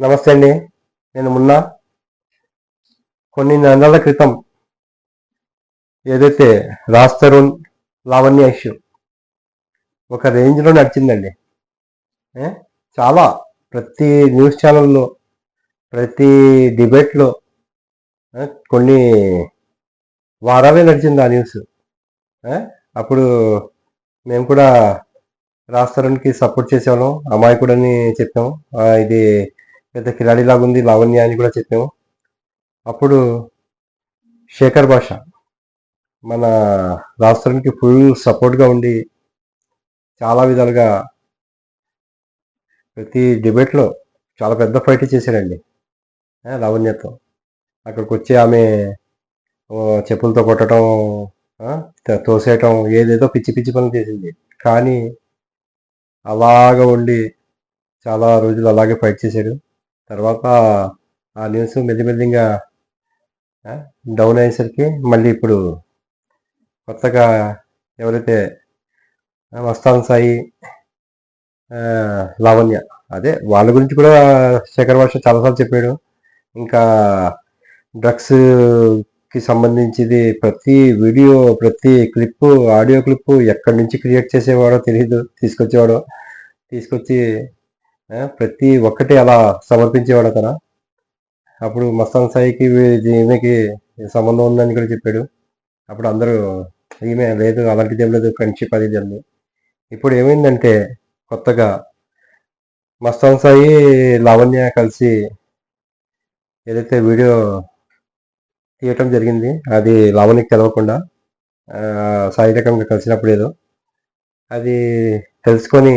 నమస్తే అండి. నేను మొన్న. కొన్ని నెలల క్రితం ఏదైతే రాజ్ తరుణ్ లావణ్య ఇష్యూ ఒక రేంజ్లో నడిచిందండి. చాలా. ప్రతి న్యూస్ ఛానల్లో ప్రతి డిబేట్లో కొన్ని వారాలే నడిచింది ఆ న్యూస్. అప్పుడు మేము కూడా రాజ్ తరుణ్కి సపోర్ట్ చేసేవాళ్ళం. అమాయకుడని చెప్పాము ఇది పెద్ద కిలాడిలాగా ఉంది లావణ్య అని కూడా చెప్పాము. అప్పుడు శేఖర్ భాష మన రాష్ట్రానికి ఫుల్ సపోర్ట్గా ఉండి చాలా విధాలుగా ప్రతి డిబేట్లో చాలా పెద్ద ఫైట్ చేశాడండి లావణ్యతో. అక్కడికి వచ్చి ఆమె చెప్పులతో కొట్టడం తోసేయటం ఏదేదో పిచ్చి పిచ్చి పనులు చేసింది. కానీ అలాగ ఉండి చాలా రోజులు అలాగే ఫైట్ చేశాడు. తర్వాత ఆ న్యూస్ మెల్లిమెల్లిగా డౌన్ అయ్యేసరికి మళ్ళీ ఇప్పుడు కొత్తగా ఎవరైతే ఆ, మస్తాన్ సాయి లావణ్య అదే వాళ్ళ గురించి కూడా శేఖర్ భాష చాలాసార్లు చెప్పాడు. ఇంకా డ్రగ్స్కి సంబంధించింది ప్రతి వీడియో ప్రతి క్లిప్ ఆడియో క్లిప్ ఎక్కడి నుంచి క్రియేట్ చేసేవాడో తెలియదు తీసుకొచ్చేవాడో తీసుకొచ్చి ప్రతి ఒక్కటి అలా సమర్పించేవాడు అతను? అప్పుడు మస్తాన్ సాయికి ఈమెకి సంబంధం ఉందని కూడా చెప్పాడు. అప్పుడు అందరూ ఈమె లేదు అలాంటిది ఏం లేదు ఫ్రెండ్షిప్ అది జరిగింది ఇప్పుడు ఏమైందంటే కొత్తగా మస్తాన్ సాయి లావణ్య కలిసి ఏదైతే వీడియో తీయటం జరిగింది అది లావణ్యకి తెలవకుండా ఆ, సాయి రకంగా కలిసినప్పుడు ఏదో అది తెలుసుకొని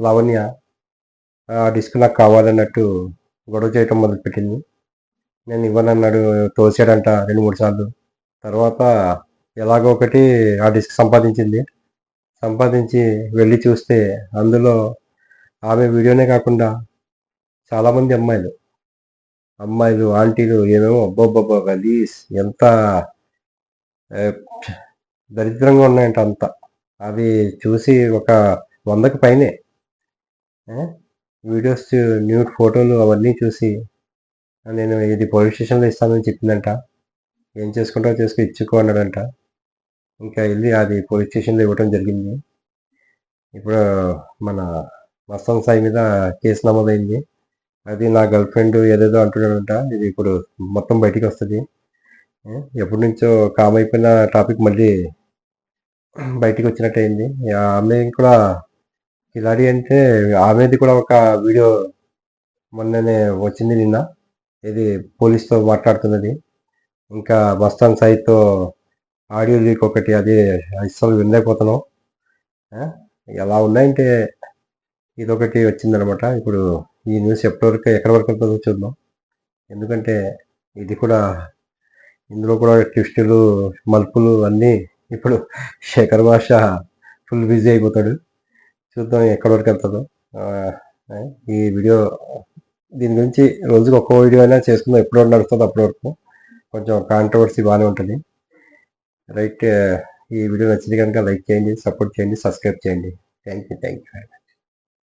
లావణ్య ఆ డిస్క్ నాకు కావాలన్నట్టు గొడవ చేయటం మొదలుపెట్టింది. నేను ఇవ్వనన్నాడు తోసాడంట రెండు మూడు సార్లు. తర్వాత ఎలాగో ఒకటి ఆ డిస్క్ సంపాదించింది. సంపాదించి వెళ్ళి చూస్తే అందులో ఆమె వీడియోనే కాకుండా చాలామంది అమ్మాయిలు. అమ్మాయిలు ఆంటీలు ఏమేమో అబ్బబ్బబ్బా గలీస్ ఎంత దరిద్రంగా ఉన్నాయంట అంత. అవి చూసి ఒక వందకు పైనే. వీడియోస్ న్యూడ్ ఫోటోలు అవన్నీ చూసి నేను ఇది పోలీస్ స్టేషన్లో ఇస్తానని చెప్పిందంట. ఏం చేసుకుంటావో చేసుకుని ఇచ్చుకో అన్నాడంట. ఇంకా వెళ్ళి అది పోలీస్ స్టేషన్లో ఇవ్వటం జరిగింది. ఇప్పుడు మన మస్తం సాయి మీద కేసు నమోదైంది. అది నా గర్ల్ ఫ్రెండ్ ఏదేదో అంటున్నాడంట. ఇది ఇప్పుడు మొత్తం బయటికి వస్తుంది. ఎప్పటి నుంచో కామ్ అయిపోయిన టాపిక్ మళ్ళీ బయటికి వచ్చినట్టు అయింది ఆమె కూడా కిలాడి అంటే ఆమెది కూడా ఒక వీడియో మొన్ననే వచ్చింది నిన్న. ఇది పోలీస్తో మాట్లాడుతున్నది. ఇంకా మస్తాన్ సాయితో ఆడియో లీక్ ఒకటి అది అస్సలు వినలేకపోతున్నాం. ఎలా ఉన్నాయంటే ఇదొకటి వచ్చిందనమాట. ఇప్పుడు ఈ న్యూస్ ఎప్పటి వరకు ఎక్కడి వరకు వెళ్తుందో చూద్దాం. ఎందుకంటే ఇది కూడా ఇందులో కూడా ట్విస్టులు మలుపులు అన్నీ ఇప్పుడు శేఖర్ భాష ఫుల్ బిజీ అయిపోతాడు. చూద్దాం ఎక్కడి వరకు వెళ్తుందో. ఈ వీడియో దీని గురించి రోజుకి ఒక్క వీడియో అయినా చేసుకుందాం. ఎప్పుడు నడుస్తుంది నడుస్తుందో అప్పటి వరకు. కొంచెం కాంట్రవర్సీ బాగానే ఉంటుంది. రైట్ ఈ వీడియో నచ్చింది కనుక లైక్ చేయండి సపోర్ట్ చేయండి సబ్స్క్రైబ్ చేయండి. Thank you thank you